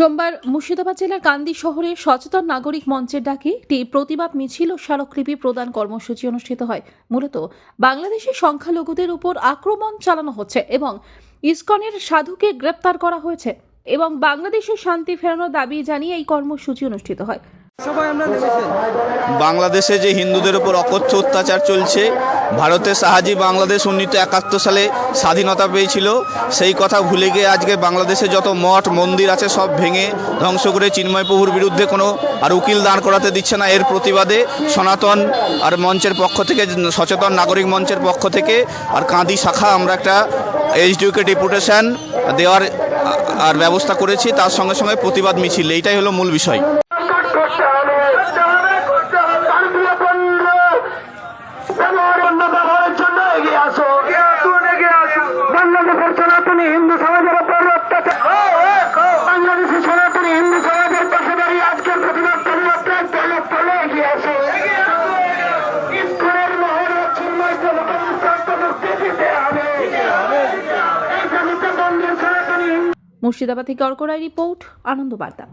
সোমবার মুর্শিদাবাদ জেলার কান্দি শহরে সচেতন নাগরিক মঞ্চের ডাকে একটি প্রতিবাদ মিছিল ও স্মারকলিপি প্রদান কর্মসূচি অনুষ্ঠিত হয়। মূলত বাংলাদেশের সংখ্যালঘুদের উপর আক্রমণ চালানো হচ্ছে এবং ইসকনের সাধুকে গ্রেপ্তার করা হয়েছে এবং বাংলাদেশের শান্তি ফেরানোর দাবি জানিয়ে এই কর্মসূচি অনুষ্ঠিত হয়। সবাই আমরা বাংলাদেশে যে হিন্দুদের উপর অকথ্য অত্যাচার চলছে ভারতের সাহায্যে বাংলাদেশ উন্নীত একাত্তর সালে স্বাধীনতা পেয়েছিল। সেই কথা ভুলে গিয়ে আজকে বাংলাদেশে যত মঠ, মন্দির আছে, সব ভেঙে ধ্বংস করে চিন্ময় প্রভুর বিরুদ্ধে কোনো আর উকিল দাঁড় করাতে দিচ্ছে না। এর প্রতিবাদে সনাতন আর মঞ্চের পক্ষ থেকে, সচেতন নাগরিক মঞ্চের পক্ষ থেকে আর কাঁদি শাখা আমরা একটা এইচডিউকে ডেপুটেশন দেওয়ার আর ব্যবস্থা করেছি। তার সঙ্গে সঙ্গে প্রতিবাদ মিছিল। এইটাই হলো মূল বিষয়। সনাতনী হিন্দু সমাজের উপর অত্যাচার। বাংলাদেশের সনাতনী হিন্দু সমাজের পাশে দাঁড়িয়ে আজকের প্রতিবাদ মুর্শিদাবাদ থেকে অর্করাই রিপোর্ট আনন্দ বার্তা